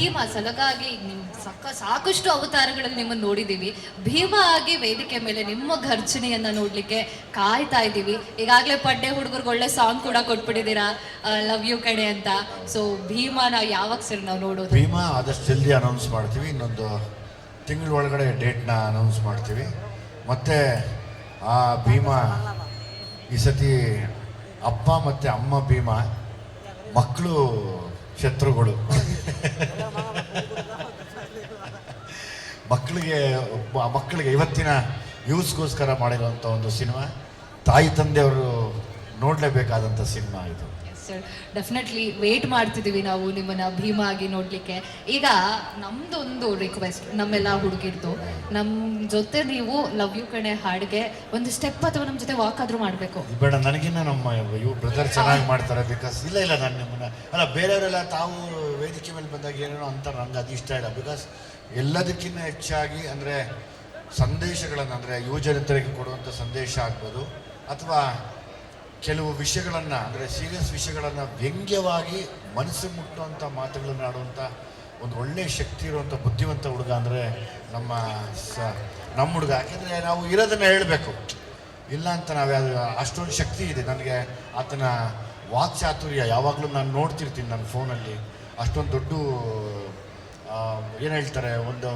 ಭೀಮ, ಸಲಗಾಗಿ ನಿಮ್ ಸಕ್ಕ ಸಾಕಷ್ಟು ಅವತಾರಗಳಲ್ಲಿ ನಿಮ್ಮನ್ನು ನೋಡಿದ್ದೀವಿ. ಭೀಮ ಆಗಿ ವೇದಿಕೆ ಮೇಲೆ ನಿಮ್ಮ ಘರ್ಜನೆಯನ್ನ ನೋಡ್ಲಿಕ್ಕೆ ಕಾಯ್ತಾ ಇದ್ದೀವಿ. ಈಗಾಗಲೇ ಪಡ್ಡೆ ಹುಡುಗರಿಗೆ ಒಳ್ಳೆ ಸಾಂಗ್ ಕೂಡ ಕೊಟ್ಬಿಟ್ಟಿದ್ದೀರಾ ಲವ್ ಯು ಕಡೆ ಅಂತ. ಸೊ ಭೀಮಾನ ಯಾವಾಗ ಸರ್ ನಾವು ನೋಡೋದು? ಭೀಮ ಆದಷ್ಟು ಜಲ್ದಿ ಅನೌನ್ಸ್ ಮಾಡ್ತೀವಿ. ಇನ್ನೊಂದು ತಿಂಗಳ ಒಳಗಡೆ ಡೇಟ್ನ ಅನೌನ್ಸ್ ಮಾಡ್ತೀವಿ. ಮತ್ತೆ ಆ ಭೀಮ ಈ ಸತಿ ಅಪ್ಪ ಮತ್ತು ಅಮ್ಮ ಭೀಮ ಮಕ್ಕಳು ಶತ್ರುಗಳು. ಮಕ್ಕಳಿಗೆ ಮಕ್ಕಳಿಗೆ ಇವತ್ತಿನ ಯೂಸ್ಗೋಸ್ಕರ ಮಾಡಿರುವಂಥ ಒಂದು ಸಿನಿಮಾ ತಾಯಿ ತಂದೆಯವರು ನೋಡಲೇಬೇಕಾದಂಥ ಸಿನಿಮಾ ಇದು. ಸರ್ ಡೆಫಿನೆಟ್ಲಿ ವೇಟ್ ಮಾಡ್ತಿದ್ದೀವಿ ನಾವು ನಿಮ್ಮನ್ನು ಭೀಮಾಗಿ ನೋಡಲಿಕ್ಕೆ. ಈಗ ನಮ್ಮದೊಂದು ರಿಕ್ವೆಸ್ಟ್ ನಮ್ಮೆಲ್ಲ ಹುಡುಗಿರ್ದು. ನಮ್ಮ ಜೊತೆ ನೀವು ಲವ್ ಯು ಕಣೆ ಹಾಡಿಗೆ ಒಂದು ಸ್ಟೆಪ್ ಅಥವಾ ನಮ್ಮ ಜೊತೆ ವಾಕ್ ಆದರೂ ಮಾಡಬೇಕು. ಬೇಡ, ನನಗಿನ್ನ ನಮ್ಮ ಇವು ಬ್ರದರ್ ಚೆನ್ನಾಗಿ ಮಾಡ್ತಾರೆ ಬಿಕಾಸ್ ಇಲ್ಲ ಇಲ್ಲ, ನಾನು ನಿಮ್ಮನ್ನ, ಅಲ್ಲ, ಬೇರೆಯವರೆಲ್ಲ ತಾವು ವೇದಿಕೆ ಮೇಲೆ ಬಂದಾಗ ಏನೇನೋ ಅಂತಾರೆ ನಂಗೆ ಅದು ಇಷ್ಟ ಇಲ್ಲ. ಬಿಕಾಸ್ ಎಲ್ಲದಕ್ಕಿಂತ ಹೆಚ್ಚಾಗಿ ಅಂದರೆ ಸಂದೇಶಗಳನ್ನು ಅಂದರೆ ಯುವಜನತೆಗೆ ಕೊಡುವಂಥ ಸಂದೇಶ ಆಗ್ಬೋದು. ಅಥವಾ ಕೆಲವು ವಿಷಯಗಳನ್ನು, ಅಂದರೆ ಸೀರಿಯಸ್ ವಿಷಯಗಳನ್ನು ವ್ಯಂಗ್ಯವಾಗಿ ಮನಸ್ಸು ಮುಟ್ಟುವಂಥ ಮಾತುಗಳನ್ನು ಆಡುವಂಥ ಒಂದು ಒಳ್ಳೆಯ ಶಕ್ತಿ ಇರುವಂಥ ಬುದ್ಧಿವಂತ ಹುಡುಗ ಅಂದರೆ ನಮ್ಮ ಸ, ನಮ್ಮ ಹುಡುಗ. ಯಾಕೆಂದರೆ ನಾವು ಇರೋದನ್ನು ಹೇಳಬೇಕು. ಇಲ್ಲ ಅಂತ ನಾವು ಅಷ್ಟೊಂದು ಶಕ್ತಿ ಇದೆ. ನನಗೆ ಆತನ ವಾಕ್ಚಾತುರ್ಯ ಯಾವಾಗಲೂ ನಾನು ನೋಡ್ತಿರ್ತೀನಿ ನನ್ನ ಫೋನಲ್ಲಿ. ಅಷ್ಟೊಂದು ದೊಡ್ಡ ಏನು ಹೇಳ್ತಾರೆ, ಒಂದು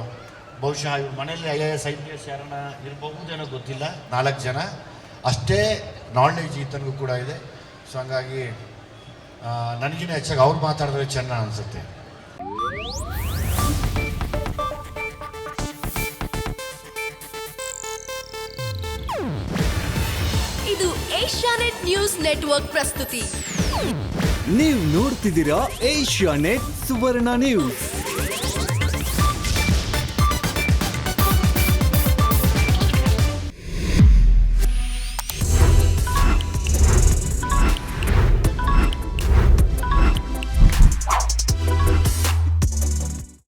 ಬಹುಶಃ ಮನೆಯಲ್ಲಿ I A S, I P S ಯಾರನ್ನ ಇರಬಹುದೇನೋ ಗೊತ್ತಿಲ್ಲ. ನಾಲ್ಕು ಜನ. ಅಷ್ಟೇ ನಾಲೆಡ್ಜ್ ಈತನಿಗೂ ಕೂಡ ಇದೆ. ಸೊ ಹಂಗಾಗಿ ನನಗಿನ್ನ ಹೆಚ್ಚಾಗಿ ಅವ್ರು ಮಾತಾಡಿದ್ರೆ ಚೆನ್ನ ಅನಿಸುತ್ತೆ. ಇದು ಏಷ್ಯಾನೆಟ್ ನ್ಯೂಸ್ ನೆಟ್ವರ್ಕ್ ಪ್ರಸ್ತುತಿ. ನೀವು ನೋಡ್ತಿದ್ದೀರಾ ಏಷ್ಯಾ ನೆಟ್ ಸುವರ್ಣ ನ್ಯೂಸ್.